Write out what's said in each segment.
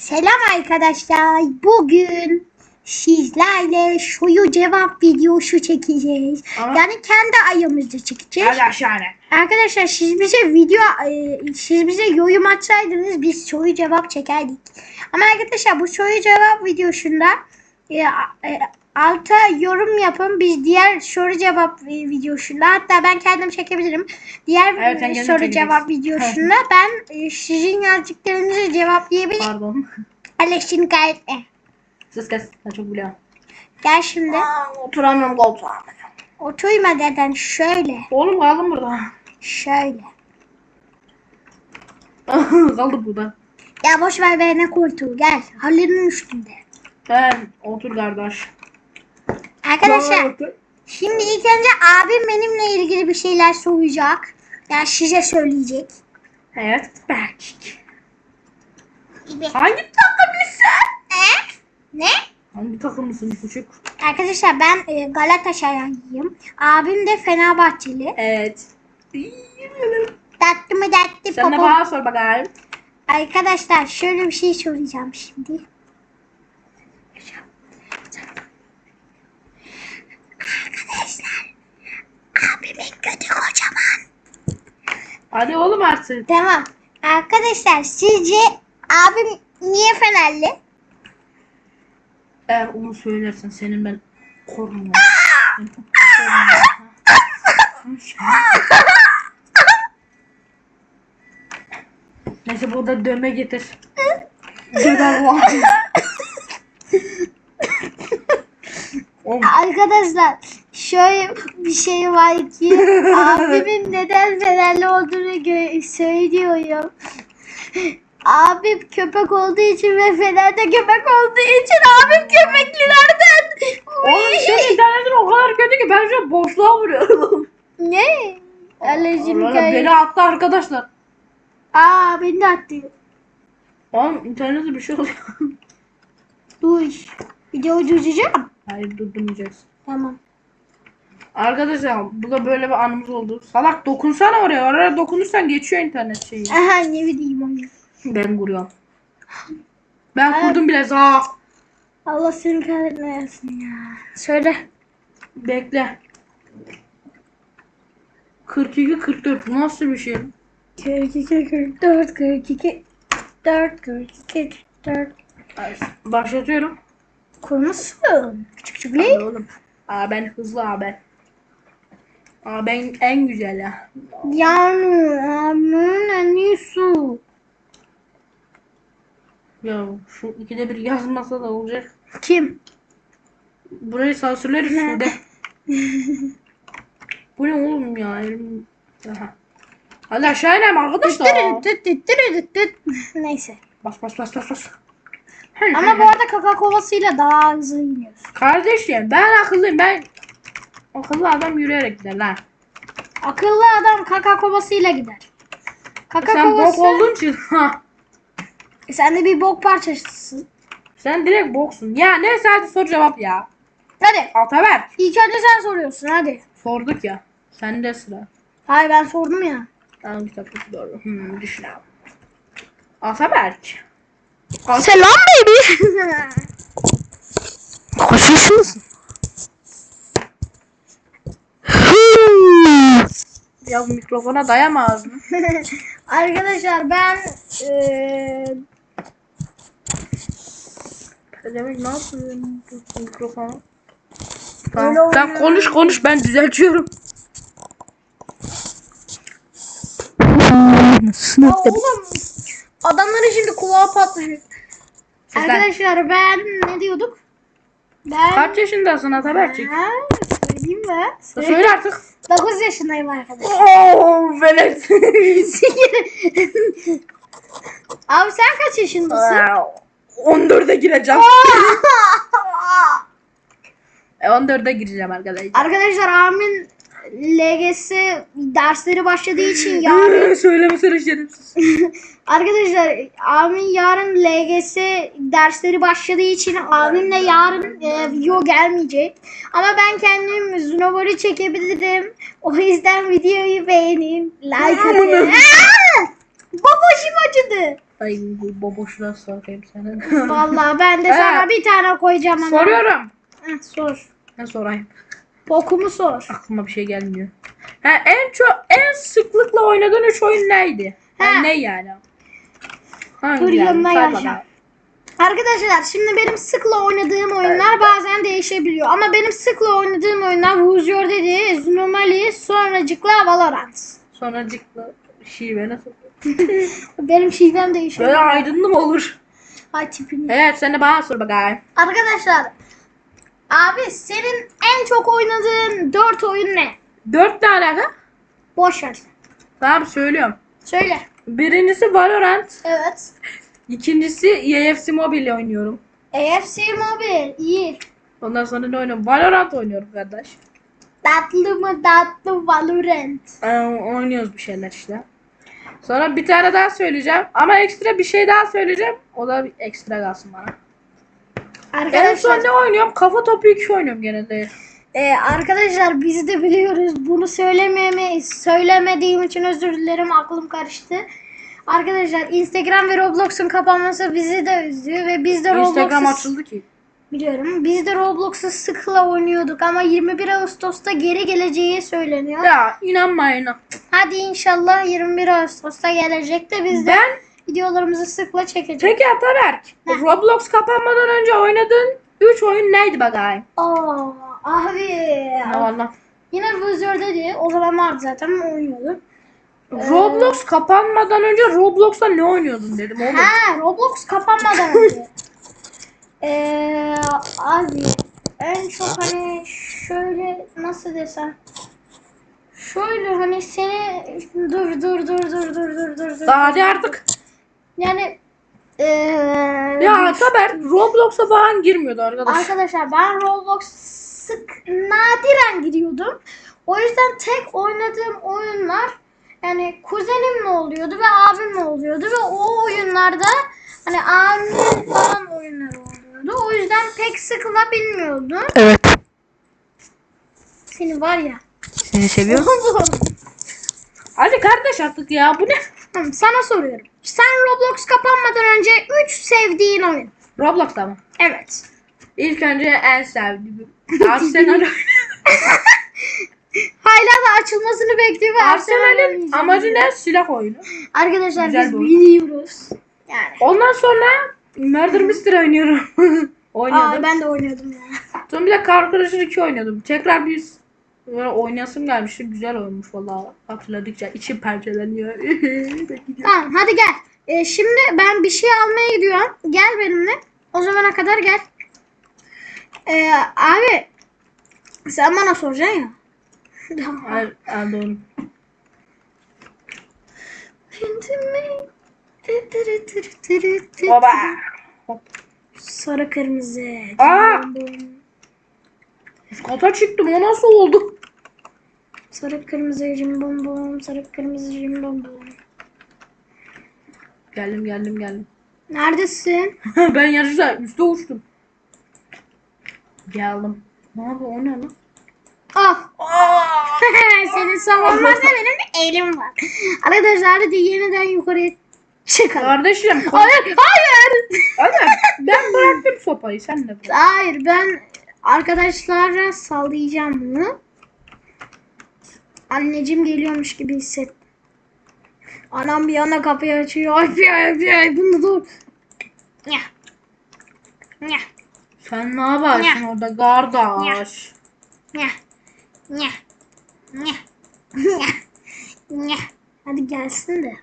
Selam arkadaşlar. Bugün sizlerle soru cevap videosu çekeceğiz. Ama- Yani kendi ayımızda çekeceğiz. Hadi aşağı ne? Arkadaşlar siz bize video e, siz bize yorum atsaydınız biz soru cevap çekerdik. Ama arkadaşlar bu soru cevap videosunda e, e, alta yorum yapın. Biz diğer soru cevap e, videosunda hatta ben kendim çekebilirim. Diğer Evet, sen e, kendin soru cevap videosunda ben e, sizin yazdıklarınızı cevaplayabilirim. Pardon. Aleşin kayıtlı. Sus kes. Ben çok biliyorum. Gel şimdi. Aa, oturamıyorum koltuğa. Oturma deden şöyle. Oğlum kaldım burada. Şöyle. kaldım burada. Ya boş ver be ne koltuğu gel. Halının üstünde. Ben otur kardeş. Arkadaşlar şimdi ilk önce abim benimle ilgili bir şeyler soracak. Yani size söyleyecek. Evet. Belki. Hangi takımlısın? Ne? Ne? Hangi takımlısın küçük? Arkadaşlar ben e, Galatasaraylıyım. Abim de Fenerbahçeli. Evet. Tatlı mı tatlı Sen de popo. bana sor bakayım. Arkadaşlar şöyle bir şey soracağım şimdi. Arkadaşlar abimin götü kocaman. Hadi oğlum artık. Tamam. Arkadaşlar sizce abim niye Fenerli? Eğer onu söylersen senin ben korumam. Neyse burada dövme getir. Arkadaşlar şöyle bir şey var ki abimin neden Fenerli olduğunu söylüyorum. Abim köpek olduğu için ve Fener'de köpek olduğu için abim köpeklilerden. Oğlum şu internetin o kadar kötü ki ben şu an boşluğa vuruyorum. Ne? Alerjim Allah, kayıp. Beni attı arkadaşlar. Aa beni de attı. Oğlum internette bir şey oluyor. Dur. Videoyu durduracağım. Hayır durdurmayacağız. Tamam. Arkadaşlar bu da böyle bir anımız oldu. Salak dokunsana oraya. Oraya dokunursan geçiyor internet şeyi. Aha ne bileyim onu. Ben kuruyorum. Ben Evet. kurdum bile za. Allah seni kahretmesin ya. Söyle. Bekle. 42 44 bu nasıl bir şey? 42, 44, 42, 4, 42, 4. Başlatıyorum. Kurmuşsun. Küçük küçük değil. oğlum. Aa ben hızlı abi. Aa ben en güzel ya. Yani amin en iyisi. Ya şu ikide bir yazmasa da olacak. Kim? Burayı sansürleriz şurada. Bu ne oğlum ya? Elim... Aha. Hadi aşağı inelim arkadaşlar. Neyse. Bas bas bas bas bas. Ama bu arada kaka kovasıyla daha hızlı iniyoruz. Kardeşim ben akıllıyım ben akıllı adam yürüyerek gider lan. Akıllı adam kaka kovasıyla gider. Kaka Sen bok kovası. olduğun için ha. E sen de bir bok parçasısın. Sen direkt boksun. Ya neyse hadi soru cevap ya. Hadi. Ataber. İlk önce sen soruyorsun hadi. Sorduk ya. Sende sıra. Hayır ben sordum ya. Tamam kitaptaki doğru. Hmm, düşün abi. Ataberk. Selam baby. Kaç yaşındasın? Ya bu mikrofona dayama ağzını. Arkadaşlar ben eee Demek ne yapıyorsun bu mikrofonu? Tamam. Sen konuş konuş ben düzeltiyorum. ya oğlum adamların şimdi kulağı patlayacak. Arkadaşlar ben ne diyorduk? Ben Kaç yaşındasın Ataberk'cik? Ha, söyleyeyim mi? Söyle artık. 9 yaşındayım arkadaşlar. Oo velet. Abi sen kaç yaşındasın? 14'e gireceğim. E, 14'e gireceğim arkadaşlar. Arkadaşlar Amin LGS dersleri başladığı için yarın Söylemesene şerefsiz. Arkadaşlar Amin yarın LGS dersleri başladığı için abimle yarın e, video gelmeyecek. Ama ben kendim Zunovar'ı çekebilirim. O yüzden videoyu beğenin. Like atın. Babacım acıdı. Ay bu boboşuna sorayım sana. Vallahi ben de He. sana bir tane koyacağım ama. Soruyorum. Heh, sor. Ne sorayım? Bokumu sor. Aklıma bir şey gelmiyor. Ha, en çok en sıklıkla oynadığın üç oyun neydi? Yani Ha. ne yani? Hangi Dur, yani? yanına Say bakalım. Arkadaşlar şimdi benim sıkla oynadığım oyunlar bazen değişebiliyor. Ama benim sıkla oynadığım oyunlar Who's Your Daddy, Zoonomali, sonracıkla Valorant. Sonracıkla şive nasıl? Benim şivem değişiyor. Böyle aydınlı mı olur? Ay tipini. Evet sen de bana sor bakayım. Arkadaşlar abi senin en çok oynadığın 4 oyun ne? Dört tane alaka? Boş ver. Tamam söylüyorum. Söyle. Birincisi Valorant. Evet. İkincisi EFC Mobile oynuyorum. AFC Mobile iyi. Ondan sonra ne oynuyorum? Valorant oynuyorum kardeş. Tatlı mı tatlı Valorant. Ee, oynuyoruz bir şeyler işte. Sonra bir tane daha söyleyeceğim. Ama ekstra bir şey daha söyleyeceğim. O da bir ekstra kalsın bana. En son Arkadaşlar, ne oynuyorum? Kafa topu 2 oynuyorum genelde. e, arkadaşlar biz de biliyoruz. Bunu söylememi söylemediğim için özür dilerim. Aklım karıştı. Arkadaşlar Instagram ve Roblox'un kapanması bizi de üzdü ve biz de Instagram Roblox'u açıldı ki. biliyorum. Biz de Roblox'u sıkla oynuyorduk ama 21 Ağustos'ta geri geleceği söyleniyor. Ya inanmayın. ha. Hadi inşallah 21 Ağustos'ta gelecek de biz de Ben videolarımızı sıkla çekeceğiz. Peki Ataberk, Heh. Roblox kapanmadan önce oynadığın 3 oyun neydi bakayım? Aa, abi. Ne oldu? Yine Vizör'de diye o zaman vardı zaten oynuyordum. Ee, Roblox ee... kapanmadan önce Roblox'ta ne oynuyordun dedim oğlum. Ha, Roblox kapanmadan önce. Ee, abi en çok hani şöyle nasıl desem şöyle hani seni dur dur dur dur dur dur dur. Daha dur, artık. Yani eee Ya Ataberk Roblox'a falan girmiyordu arkadaş. Arkadaşlar ben Roblox sık nadiren giriyordum. O yüzden tek oynadığım oyunlar yani kuzenimle oluyordu ve abimle oluyordu ve o oyunlarda hani abimin falan oyunları oluyordu. O yüzden pek sıkla bilmiyordum. Evet. Seni var ya. Seni seviyorum. Hadi kardeş artık ya bu ne? Tamam, Sana soruyorum. Sen Roblox kapanmadan önce 3 sevdiğin oyun. Roblox'ta mı? Evet. İlk önce en sevdiğim. Arsenal. Hala da açılmasını bekliyor ve Arsenal'in Arsenal'in amacı ne? Silah oyunu. Arkadaşlar Güzel biz bir oyun. biliyoruz. Yani. Ondan sonra Murder Mystery oynuyorum. Aa, ben de oynuyordum ya. Sonra bir de Car Crusher 2 oynuyordum. Tekrar bir böyle oynayasım gelmişti. Güzel olmuş vallahi. Hatırladıkça içim parçalanıyor. Tamam hadi gel. Ee, şimdi ben bir şey almaya gidiyorum. Gel benimle. O zamana kadar gel. Ee, abi sen bana soracaksın ya. Tamam. Hayır, doğru. Baba. Sarı kırmızı. Aa! Üst kata çıktım. O nasıl oldu? Sarı kırmızı cimbom bom. Sarı kırmızı cimbom bom. Geldim geldim geldim. Neredesin? ben yarışta üstte uçtum. Geldim. Ne yapıyor o ne lan? Al. Senin savunmanda benim elim var. Arkadaşlar hadi yeniden yukarıya çıkalım. Kardeşim. Hayır, hayır. Hadi. Ben bıraktım sopayı. Sen de bırak. Hayır ben arkadaşlara sallayacağım bunu. Anneciğim geliyormuş gibi hissettim. Anam bir yana kapıyı açıyor. Ay ay ay ay bunu dur. Nya. Nya. Sen ne yaparsın orada kardeş? Nya. Nya. Nya. Nya. Nya. Hadi gelsin de.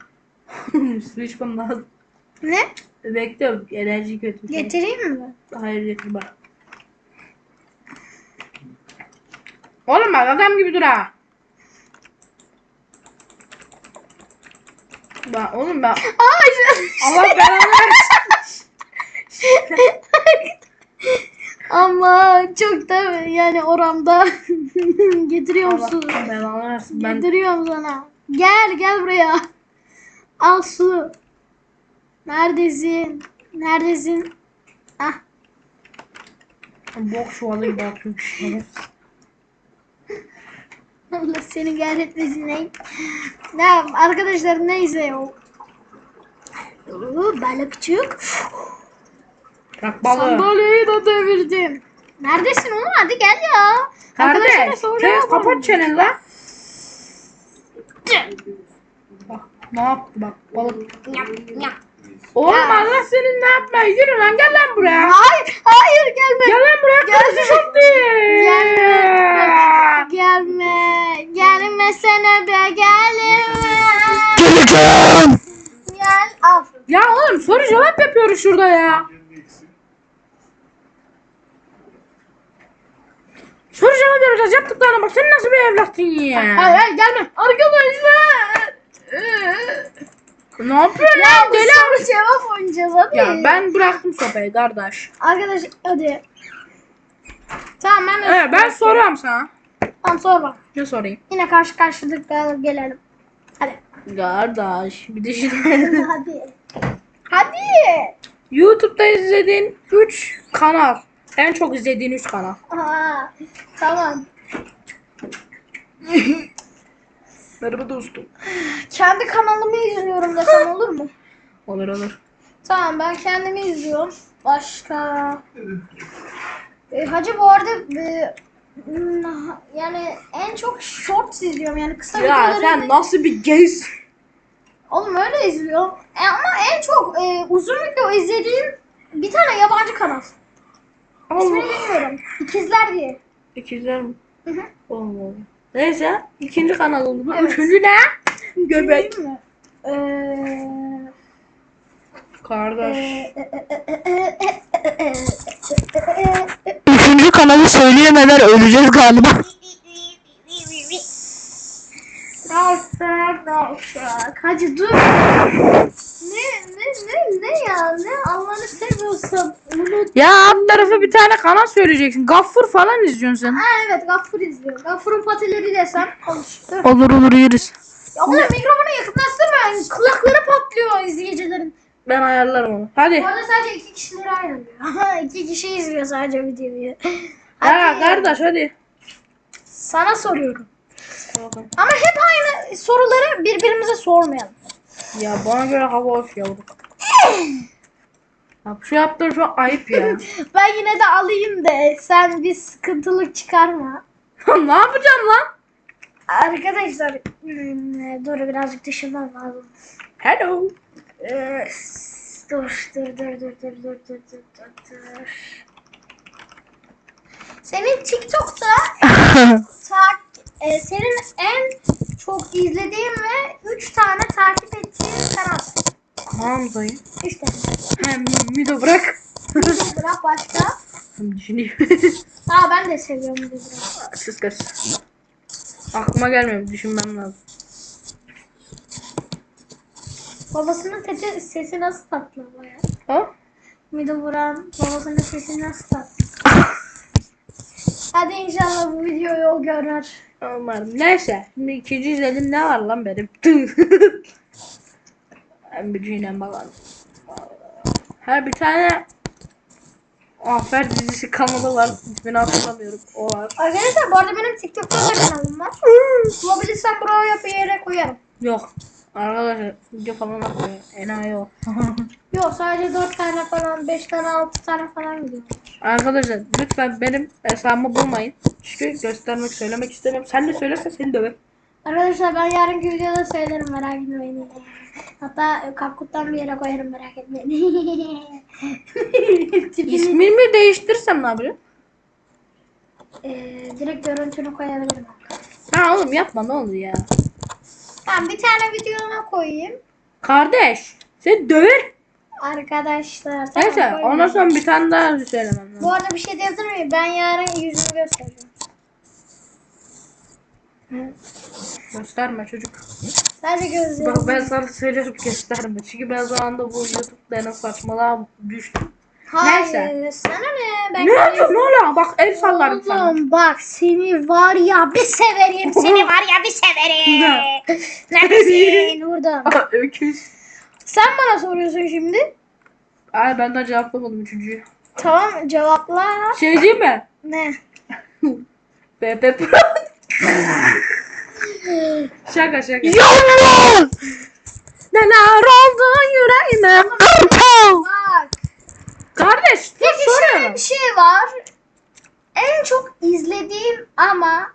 Su içmem lazım. Ne? Bekle enerji kötü. Getireyim mi? Hayır getir bak. Oğlum bak adam gibi dur ha. Bak oğlum bak. Ay. Allah versin. Ama çok da yani oramda getiriyor Allah belanı versin. Ben Getiriyorum sana. Gel gel buraya. Al su. Neredesin? Neredesin? Ah. bok çuvalı gibi atıyorum. Allah seni kahretmesin. Ne? Ya arkadaşlar neyse o. Oo, balıkçık. Bırak balığı. Sandalyeyi de devirdim. Neredesin oğlum? Hadi gel ya. Arkadaşlara Kardeş. Kes kapat çeneni lan. Bak ne yaptı bak balık. Oğlum Ya. Allah senin ne yapma yürü lan gel lan buraya. Hayır, hayır gelme. Gel lan buraya kırmızı şortlu. Gelme. Soru cevap yapıyoruz şurada ya. Soru cevap yapacağız yaptıklarına bak sen nasıl bir evlatsın ya. Hayır hayır gelme. Arkadaşlar. Ne yapıyorsun Ya lan deli soru cevap oynayacağız hadi. Ya ben bıraktım sopayı kardeş. Arkadaş hadi. Tamam ben de Evet ben soruyorum sana. Tamam sor bak. Ne sorayım? Yine karşı karşılık gelelim. Hadi. Kardeş bir düşünelim. hadi. Hadi. YouTube'da izlediğin 3 kanal. En çok izlediğin 3 kanal. Aa, tamam. Merhaba dostum. Kendi kanalımı izliyorum desem olur mu? Olur olur. Tamam ben kendimi izliyorum. Başka. E, hacı bu arada e, hmm, yani en çok shorts izliyorum yani kısa Ya videoları. sen nasıl bir gaysin? Oğlum öyle izliyorum. E, ama en çok e, uzun video izlediğim bir tane yabancı kanal. İsmini Allah. bilmiyorum. İkizler diye. İkizler mi? Hı hı. Allah. Neyse ikinci kanal oldu. bu. Evet. Üçüncü ne? Göbek. Değil mi? Eee Kardeş. Üçüncü kanalı söyleyemeden öleceğiz galiba. Dalsak. Hacı dur. Ne ne ne ne ya ne Allah'ını seviyorsan unut. Ya alt tarafı bir tane kanal söyleyeceksin. Gaffur falan izliyorsun sen. Ha evet Gaffur izliyor. Gaffur'un patileri desem konuştu. Olur olur yeriz. Ya oğlum mikrofona yakınlaştırmayın. Kulakları patlıyor izleyicilerin. Ben ayarlarım onu. Hadi. Bu arada sadece iki kişileri ayarlıyor. iki kişi izliyor sadece videoyu. Ya Hadi. kardeş hadi. Sana soruyorum. Ama hep aynı soruları birbirimize sormayalım. Ya bana göre hava hoş yavrum. Bak şu yaptığın şu ayıp ya. Ben yine de alayım de sen bir sıkıntılık çıkarma. ne yapacağım lan? Arkadaşlar hmm, dur birazcık düşünmem lazım. Hello. Ee, dur dur dur dur dur dur dur dur dur. Senin TikTok'ta tak, e, senin en çok izlediğin ve 3 tane takip ettiğin kanal. Tamam dayı. 3 tane. Hem Mido bırak. Bırak başka. Düşüneyim. Aa ben de seviyorum bir bırak. Sus kız. Aklıma gelmiyor. Düşünmem lazım. Babasının sesi, sesi nasıl tatlı ama ya. Ha? Mido vuran babasının sesi nasıl tatlı. Hadi inşallah bu videoyu o görür. Umarım. Neyse. Şimdi ikinci izlediğim ne var lan benim? cüyden bakalım. Ha bir tane Afer dizisi kanalı var. İsmini hatırlamıyorum. O var. Arkadaşlar bu arada benim TikTok'ta da kanalım var. Bulabilirsem buraya bir yere koyarım. Yok. Arkadaşlar video falan atmıyor. Enayi o. Yok sadece 4 tane falan 5 tane 6 tane falan gidiyor. Arkadaşlar lütfen benim hesabımı bulmayın. Çünkü göstermek söylemek istemiyorum. Sen de söylersen seni döver. Arkadaşlar ben yarınki videoda söylerim merak etmeyin. Hatta kapkuttan bir yere koyarım merak etmeyin. İsmimi değiştirsem ne yapacağım? Eee, direkt görüntünü koyabilirim. Ha oğlum yapma ne olur ya. Tamam bir tane videona koyayım. Kardeş seni döver. Arkadaşlar. tamam, Neyse koyayım. ondan sonra bir tane daha söylemem lazım. Bu arada bir şey diyebilir miyim? Ben yarın yüzümü göstereceğim. Gösterme çocuk. Sadece gözlerim. Bak ben sana söylüyorum gösterme. Çünkü ben zamanında bu YouTube denen saçmalığa düştüm. Hayır, Neyse. sana ne? Ben Ne yapıyorsun oğlum? Bak el sallarım sana. Oğlum bak seni var ya bir severim. Seni var ya bir severim. Neredesin? Buradan. Aa, Öküz. Sen bana soruyorsun şimdi. Ay ben de cevaplamadım üçüncüyü. Tamam cevapla. Şey değil mi? Ne? Pepe Pro. şaka şaka. Yavrum! Neler oldu yüreğime. Bak. Kardeş dur Peki şöyle soruyorum. bir şey var. En çok izlediğim ama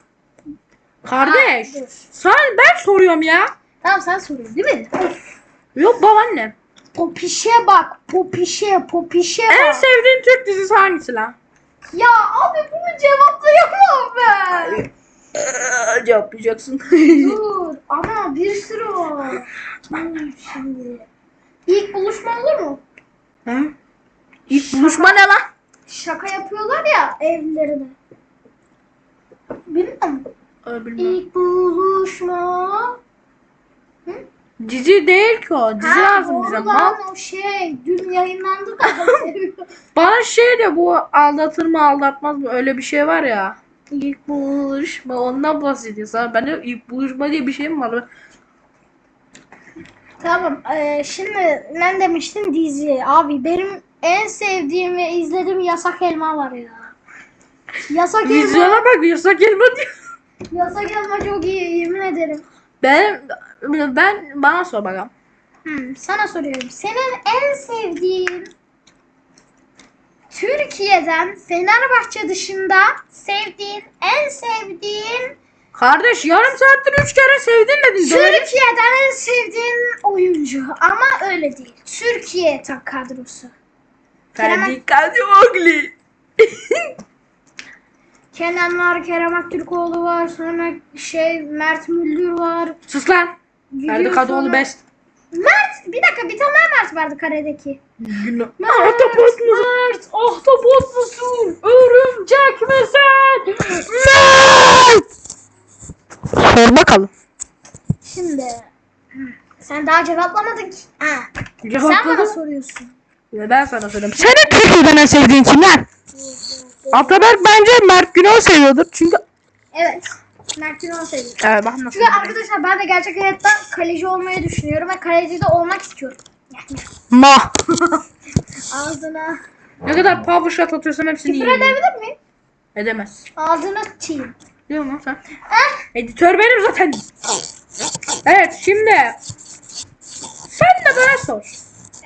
Kardeş. Dur. Sen ben soruyorum ya. Tamam sen soruyorsun değil mi? Of. Yok babaannem. Popişe bak. Popişe, popişe En bak. sevdiğin Türk dizisi hangisi lan? Ya abi bunu cevaplayamam ben. Cevaplayacaksın. Dur ama bir sürü var. Dur şimdi. İlk buluşma olur mu? Hı? İlk buluşma ne lan? Şaka yapıyorlar ya evlerine. Musun? Ee, bilmem. İlk buluşma. Dizi değil ki o. Dizi Ha, lazım bize. Mal. o şey. Dün yayınlandı da. Bana şey de bu aldatır mı aldatmaz mı öyle bir şey var ya. İlk buluşma ondan bahsediyor sana. Ben de ilk buluşma diye bir şey mi var? tamam. eee, şimdi ben demiştim dizi. Abi benim en sevdiğim ve izlediğim Yasak Elma var ya. Yasak Elma. Vizyona bak yasak elma diyor. Yasak Elma çok iyi yemin ederim. Ben ben bana sor bakalım. Hmm, sana soruyorum. Senin en sevdiğin Türkiye'den Fenerbahçe dışında sevdiğin en sevdiğin Kardeş yarım saattir üç kere sevdin dedin. Türkiye'den en sevdiğin oyuncu ama öyle değil. Türkiye tak kadrosu. Ferdi Kadıoğlu. Kenan var, Kerem Aktürkoğlu var, sonra şey Mert Müldür var. Sus lan. Ferdi Kadıoğlu sonra- best. Mert, bir dakika bir tane Mert vardı karedeki. Günah. Ahtapot musun? Mert, ahtapot musun? Örümcek misin? Mert. Sor bakalım. Şimdi sen daha cevaplamadın ki. Ha. Sen bana Cevapladım. soruyorsun. Ve Ben sana söyleyeyim. Senin Türkiye'den en sevdiğin kimler? Ataberk bence Mert Günok'u seviyordur. Çünkü Evet. Mert Günok'u seviyorum. Evet bak nasıl. Çünkü arkadaşlar ben de gerçek hayatta kaleci olmayı düşünüyorum ve kaleci de olmak istiyorum. Yani ma. ağzına. Ne kadar power shot atıyorsam hepsini Küfür yiyeyim. edebilir miyim? Edemez. Ağzına çiğ. Diyor musun sen? Editör benim zaten. Evet şimdi. Sen de bana sor.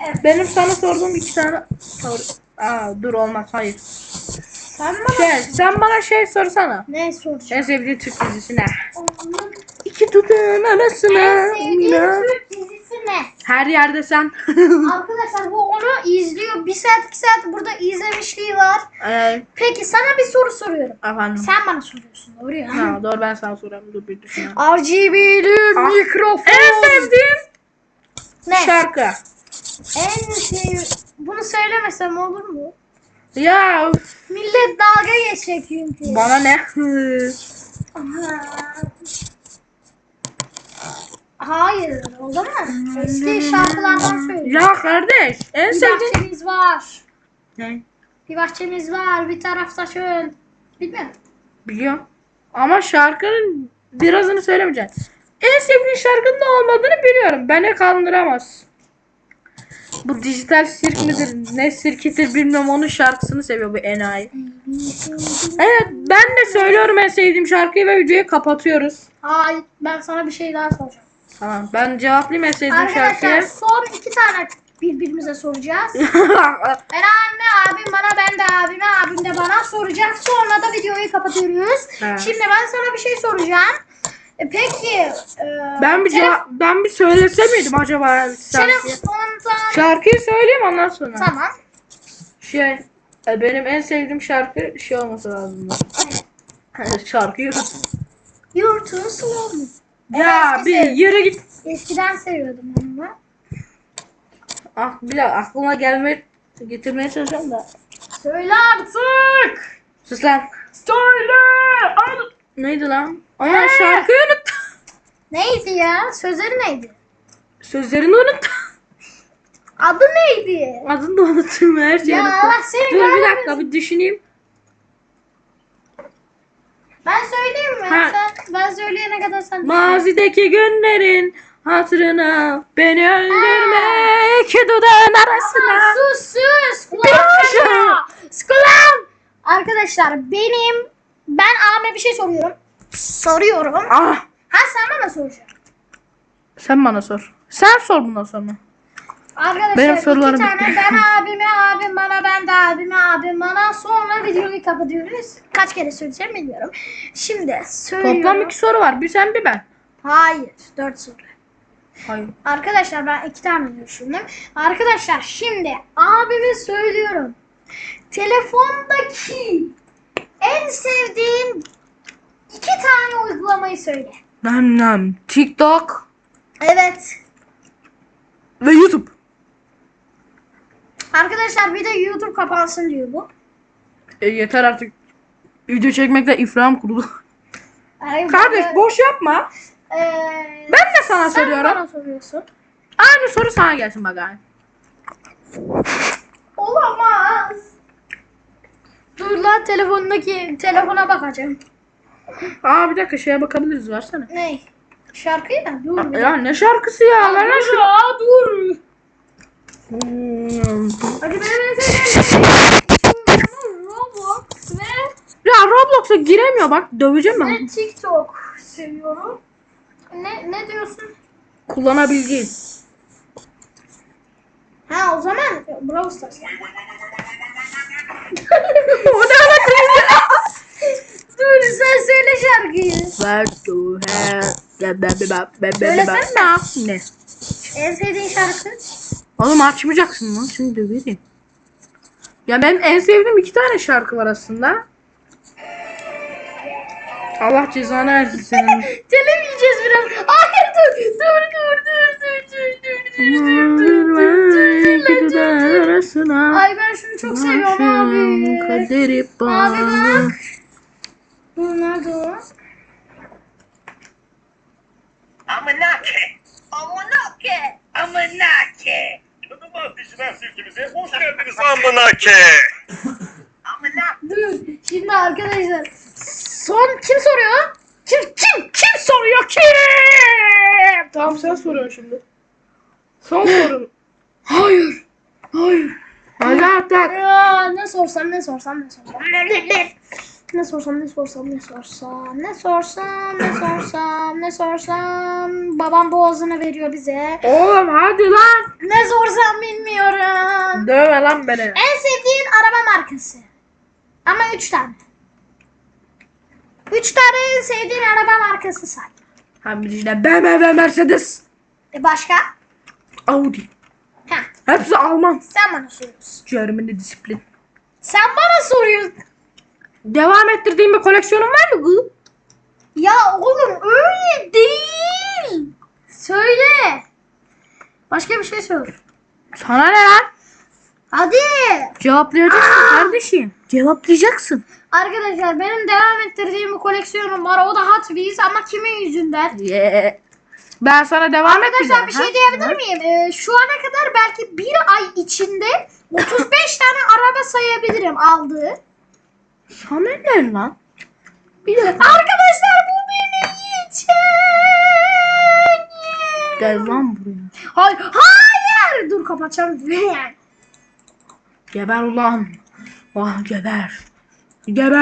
Evet. Benim sana sorduğum iki tane sor. Aa dur olmaz hayır. Sen bana Şey, sen bana şey sorsana. ne soracağım? En sevdiğin Türk dizisi ne? Onun İki arasına. en sevdiğin yine- Türk dizisi ne? Her yerde sen. Arkadaşlar bu onu izliyor. Bir saat iki saat burada izlemişliği var. ee, Peki sana bir soru soruyorum. efendim. Sen bana soruyorsun doğru ya. Ha, doğru ben sana sorayım. Dur bir düşün. RGB'li Ah. mikrofon. En sevdiğin ne? şarkı. En sev... Bunu söylemesem olur mu? Ya Millet dalga geçecek çünkü. bana ne? Aha. Hayır, o zaman eski şarkılardan söyle. ya kardeş en Bir sevdiğin bahçemiz var. ne? Bir bahçemiz var. Bir tarafta şöyle. Bilmiyorum. Biliyorum. Ama şarkının birazını söylemeyeceksin. En sevdiğin şarkının ne olmadığını biliyorum. Beni kandıramaz. Bu dijital sirk midir ne sirkidir bilmiyorum onun şarkısını seviyor bu enayi. Evet ben de söylüyorum en sevdiğim şarkıyı ve videoyu kapatıyoruz. Hayır, ben sana bir şey daha soracağım. Tamam ben cevaplayayım en sevdiğim Arkadaşlar şarkıyı. son iki tane birbirimize soracağız. Ben anne, abim bana, ben de abime, abim de bana soracak. Sonra da videoyu kapatıyoruz. Evet. Şimdi ben sana bir şey soracağım. E, peki, e, ben bir cevap ben bir söylese miydim acaba şarkıyı? spontan... Şarkıyı söyleyeyim ondan sonra. Tamam. Şey e, benim en sevdiğim şarkı şey olması lazım. Şarkıyı Yurtun slow mu? Ya bir yere git. Eskiden seviyordum onu da. Ah bir dakika aklıma gelme getirmeye çalışacağım da. Söyle artık. Sus lan. Söyle. Ay, Neydi lan? Ana şarkıyı unuttum. Neydi ya? Sözleri neydi? Sözlerini unuttum. Adı neydi? Adını da unuttum her şeyi Ya unuttum. Allah seni Dur bir dakika bir düşüneyim. Ben söyleyeyim mi? Ha. Sen, ben söyleyene kadar sen Mazideki günlerin hatırına beni öldürme iki dudağın arasına. Aman sus sus. Kulağım. Kulağım. Arkadaşlar benim ben abime bir şey soruyorum. Soruyorum. Ah Ha sen bana soracaksın. sen bana sor. Sen sor bundan sonra. Arkadaşlar Benim iki sorularım tane bitti. ben abime abim bana ben de abime abim bana sonra videoyu kapatıyoruz. Kaç kere söyleyeceğim bilmiyorum. Şimdi söylüyorum. Toplam iki soru var. Bir sen bir ben. Hayır dört soru. Hayır. Arkadaşlar ben iki tane düşündüm. Arkadaşlar şimdi abime söylüyorum. Telefondaki en sevdiğin iki tane uygulamayı söyle. Nam nam. TikTok Evet. ve YouTube. Arkadaşlar bir de YouTube kapansın diyor bu. E, yeter artık. Video çekmekte ifram kurulu. Ay, Kardeş bu- boş yapma. Ee, Ben de sana sen soruyorum. bana soruyorsun. Aynı soru sana gelsin bakalım. Olamaz. Dur lan telefondaki telefona bakacağım. Aa bir dakika şeye bakabiliriz versene. Ne? Şarkıyı da dur. bir Ya ne şarkısı ya? Ver lan Dur şunu. ya dur. Hmm. Hadi benim en sevdiğim Roblox ve, Ya Roblox'a giremiyor bak döveceğim ben. ve TikTok seviyorum. Ne ne diyorsun? Kullanabileceğin. Ha o zaman Brawl Stars. o ne alakası? Dur sen söyle şarkıyı. Söylesene. Ne? En sevdiğin şarkı? Oğlum açmayacaksın lan şimdi döverim. Ya benim en sevdiğim iki tane şarkı var aslında. Allah cezanı versin senin. Gelemeyeceğiz biraz. Hayır dur. Dur dur dur dur dur dur dur dur dur dur dur dur. Ay ben şunu çok seviyorum abi. Kaderi Abi bak. Nerede o? Amanake! Amanake! Amanake! Tanıma Dijital Sirkimize hoş geldiniz Amanake. Amanake! Dur. Şimdi arkadaşlar. Son kim soruyor? Kim kim kim soruyor kim? Tamam sen soruyorsun şimdi. Son sorun. Hayır. Hayır. Hadi artık. Ya, ne sorsam ne sorsam ne sorsam. Ne sorsam ne sorsam ne sorsam ne sorsam ne sorsam ne sorsam babam boğazını veriyor bize. Oğlum hadi lan. Ne sorsam bilmiyorum. Dövme lan beni. En sevdiğin araba markası. Ama üç tane. Üç tane en sevdiğin araba markası say. Ha bir işte BMW Mercedes. E başka? Audi. Heh, Hepsi Alman. sen bana soruyorsun. Germany disiplin. Sen bana soruyorsun. Devam ettirdiğim bir koleksiyonum var mı bu? Ya oğlum öyle değil. Söyle. Başka bir şey sor. Sana ne lan? Hadi. Cevaplayacaksın kardeşim. Cevaplayacaksın. Arkadaşlar benim devam ettirdiğim bir koleksiyonum var. O da Hot Wheels ama kimin yüzünden? Yeah. Ben sana devam Arkadaşlar bir ettireceğim, şey ha? diyebilir miyim? Ee, şu ana kadar belki bir ay içinde 35 tane araba sayabilirim aldığı. Ne lan? Bir dakika. Arkadaşlar bu beni yiyecek. Gel lan buraya. Hayır. Hayır. Dur kapatacağım. Geber ulan. Vah geber. Geber.